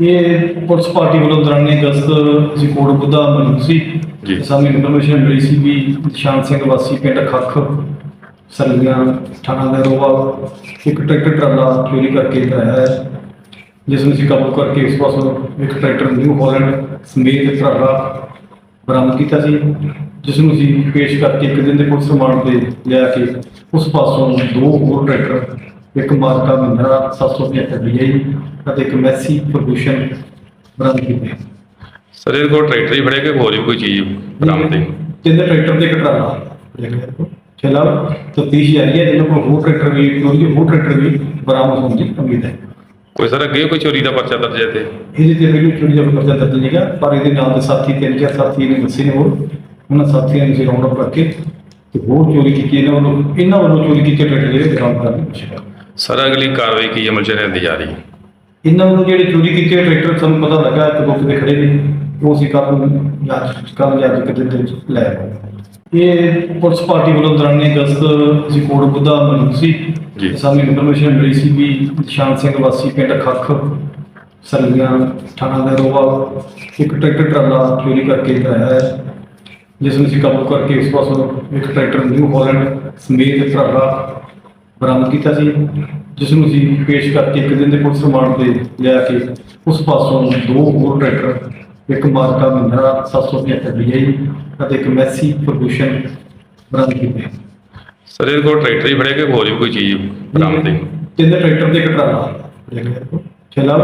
ਇਹ police party ਵੱਲੋਂ ਦੌਰਾਨੇ ਅਗਸਤ ਅਸੀਂ ਕੋਟ ਬੁੱਧਾ ਮੌਜੂਦ ਸੀ। ਸਾਨੂੰ ਇਨਫੋਰਮੇਸ਼ਨ ਮਿਲੀ ਸੀ ਵੀ ਨਿਸ਼ਾਨ ਸਿੰਘ ਵਾਸੀ ਪਿੰਡ ਖੱਖ ਸਰਲੀਆਂ ਥਾਣਾ ਦਾ ਰੋਵਾ ਇੱਕ ਟਰੈਕਟਰ ਟਰਾਲਾ ਚੋਰੀ ਕਰਕੇ ਆਇਆ ਹੈ ਜਿਸ ਨੂੰ ਅਸੀਂ ਕਾਬੂ ਕਰਕੇ ਇਸ ਪਾਸੋਂ ਇੱਕ ਟਰੈਕਟਰ ਨਿਊ ਹਾਲੈਂਡ ਸਮੇਤ ਟਰਾਲਾ ਬਰਾਮਦ ਕੀਤਾ ਸੀ ਜਿਸ ਨੂੰ ਅਸੀਂ ਪੇਸ਼ ਕਰਕੇ ਇੱਕ ਦਿਨ ਦੇ ਪੁਲਿਸ ਰਿਮਾਂਡ ਤੇ ਲਿਆ ਕੇ ਉਸ ਪਾਸੋਂ ਦੋ ਹੋਰ ਟਰੈਕਟਰ ਇੱਕ ਮਾਰਕਾ ਮਹਿੰਦਰਾ 775 DI ਅਤੇ ਇੱਕ ਮੈਸੀ ਪ੍ਰਦੂਸ਼ਣ ਬਰਾਮਦ ਕੀਤੇ। ਸਰ ਇਹਦੇ ਕੋਲ ਟਰੈਕਟਰ ਹੀ ਫੜਿਆ ਕਿ ਹੋਰ ਵੀ ਕੋਈ ਚੀਜ਼ ਬਰਾਮਦ ਹੈ ਤਿੰਨ ਟਰੈਕਟਰ ਤੇ ਇੱਕ ਟਰਾਲਾ ਚਲਾ ਤਫਤੀਸ਼ ਜਾਰੀ ਹੈ ਜਿਹਨਾਂ ਕੋਲ ਹੋਰ ਟਰੈਕਟਰ ਵੀ ਕੋਈ ਹੋਰ ਟਰੈਕਟਰ ਵੀ ਬਰਾਮਦ ਹੋਣ ਦੀ ਉਮੀਦ ਹੈ। ਕੋਈ ਸਰ ਅੱਗੇ ਕੋਈ ਚੋਰੀ ਦਾ ਪਰਚਾ ਦਰਜ ਹੈ ਤੇ ਇਹਦੇ ਤੇ ਮੈਨੂੰ ਚੋਰੀ ਦਾ ਪਰਚਾ ਦਰਜ ਨਹੀਂਗਾ ਪਰ ਇਹਦੇ ਨਾਲ ਦੇ ਸਾਥੀ ਤਿੰਨ ਚਾਰ ਸਾਥੀ ਨੇ ਦੱਸੇ ਨੇ ਹੋਰ। ਉਹਨਾਂ ਸਾਥੀਆਂ ਨੂੰ ਰਾਉਂਡ ਅਪ ਕਰਕੇ ਤੇ ਹੋਰ ਚੋਰੀ ਕੀਤੀ ਇਹਨਾਂ ਵੱਲੋਂ ਇਹਨਾਂ ਵੱਲੋਂ ਚੋਰੀ ਕੀਤੇ ਟਰੈਕਟਰ ਜਿਹੜੇ ਬਰਾਮਦ ਕਰਨ ਦੀ ਕੋਸ਼ਿਸ਼ ਸਰ ਅਗਲੀ ਕਾਰਵਾਈ ਕੀ ਅਮਲ ਚ ਰਹਿੰਦੀ ਜਾ ਰਹੀ ਹੈ। ਇਹਨਾਂ ਵੱਲੋਂ ਜਿਹੜੇ ਚੋਰੀ ਕੀਤੇ ਟਰੈਕਟਰ ਸਾਨੂੰ ਪਤਾ ਲੱਗਾ ਇੱਕ ਦੋ ਦੇ ਖੜੇ ਨੇ। ਉਹ ਕੱਲ ਨੂੰ ਜਾਂਚ ਕੱਲ ਜਾਂ ਅੱਜ ਦਿਨ ਦੇ ਵਿੱਚ ਲੈ ਇਹ ਪੁਲਿਸ ਪਾਰਟੀ ਵੱਲੋਂ ਦੌਰਾਨੇ ਅਗਸਤ ਅਸੀਂ ਕੋਟ ਬੁੱਧਾ ਮੌਜੂਦ ਸੀ। ਜੀ। ਸਾਨੂੰ ਇਨਫੋਰਮੇਸ਼ਨ ਮਿਲੀ ਸੀ ਵੀ ਨਿਸ਼ਾਨ ਸਿੰਘ ਵਾਸੀ ਪਿੰਡ ਖੱਖ ਸਰਲੀਆਂ ਥਾਣਾ ਦਾ ਰੋਵਾ ਇੱਕ ਟਰੈਕਟਰ ਟਰਾਲਾ ਚੋਰੀ ਕਰਕੇ ਆਇਆ ਹੈ ਜਿਸ ਨੂੰ ਅਸੀਂ ਕਾਬੂ ਕਰਕੇ ਇਸ ਪਾਸੋਂ ਇੱਕ ਟਰੈਕਟਰ ਨਿਊ ਹਾਲੈਂਡ ਸਮੇਤ ਟਰਾਲਾ ਬਰਾਮਦ ਕੀਤਾ ਸੀ ਜਿਸ ਨੂੰ ਅਸੀਂ ਪੇਸ਼ ਕਰਕੇ ਇੱਕ ਦਿਨ ਦੇ ਪੁਲਿਸ ਰਿਮਾਂਡ ਤੇ ਲਿਆ ਕੇ ਉਸ ਪਾਸੋਂ ਦੋ ਹੋਰ ਟਰੈਕਟਰ ਇੱਕ ਮਾਰਕਾ ਮਹਿੰਦਰਾ 775 DI ਅਤੇ ਇੱਕ ਮੈਸੀ ਪ੍ਰਦੂਸ਼ਣ ਬਰਾਮਦ ਕੀਤੇ। ਸਰ ਇਹਦੇ ਕੋਲ ਟਰੈਕਟਰ ਹੀ ਫੜਿਆ ਕਿ ਹੋਰ ਵੀ ਕੋਈ ਚੀਜ਼ ਬਰਾਮਦ ਹੈ ਤਿੰਨ ਟਰੈਕਟਰ ਇੱਕ ਟਰਾਲਾ ਚਲਾ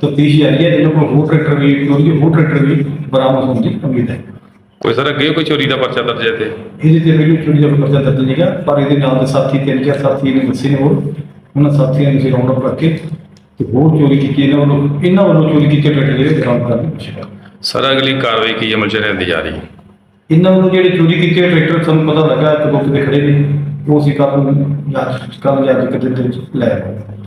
ਤਫਤੀਸ਼ ਜਾਰੀ ਹੈ ਜਿਹਨਾਂ ਕੋਲ ਹੋਰ ਟਰੈਕਟਰ ਵੀ ਹੋਰ ਟਰੈਕਟਰ ਵੀ ਬਰਾਮਦ ਹੋਣ ਦੀ ਉਮੀਦ ਹੈ। ਕੋਈ ਸਰ ਅੱਗੇ ਕੋਈ ਚੋਰੀ ਦਾ ਪਰਚਾ ਦਰਜ ਹੈ ਤੇ ਇਹਦੇ ਤੇ ਮੈਨੂੰ ਚੋਰੀ ਦਾ ਪਰਚਾ ਦਰਜ ਨਹੀਂਗਾ ਪਰ ਇਹਦੇ ਨਾਲ ਦੇ ਸਾਥੀ ਤਿੰਨ ਚਾਰ ਸਾਥੀ ਨੇ ਦੱਸੇ ਨੇ ਹੋਰ। ਉਹਨਾਂ ਸਾਥੀਆਂ ਨੂੰ ਰਾਉਂਡ ਅਪ ਕਰਕੇ ਤੇ ਹੋਰ ਚੋਰੀ ਕੀਤੀ ਇਹਨਾਂ ਵੱਲੋਂ ਇਹਨਾਂ ਵੱਲੋਂ ਚੋਰੀ ਕੀਤੇ ਟਰੈਕਟਰ ਜਿਹੜੇ ਬਰਾਮਦ ਕਰਨ ਦੀ ਕੋਸ਼ਿਸ਼ ਕਰ ਸਰ ਅਗਲੀ ਕਾਰਵਾਈ ਕੀ ਅਮਲ ਚ ਰਹਿੰਦੀ ਜਾ ਰਹੀ ਹੈ? ਇਹਨਾਂ ਵੱਲੋਂ ਜਿਹੜੇ ਚੋਰੀ ਕੀਤੇ ਟਰੈਕਟਰ ਸਾਨੂੰ ਪਤਾ ਲੱਗਾ ਇੱਕ ਦੋ ਦੇ ਖੜੇ ਨੇ ਉਹ ਅਸੀਂ ਕੱਲ ਨੂੰ ਜਾਂਚ ਕੱਲ ਜਾਂ ਅੱਜ ਦਿਨ ਦੇ ਵਿੱਚ ਲੈ ਆਵਾਂਗੇ।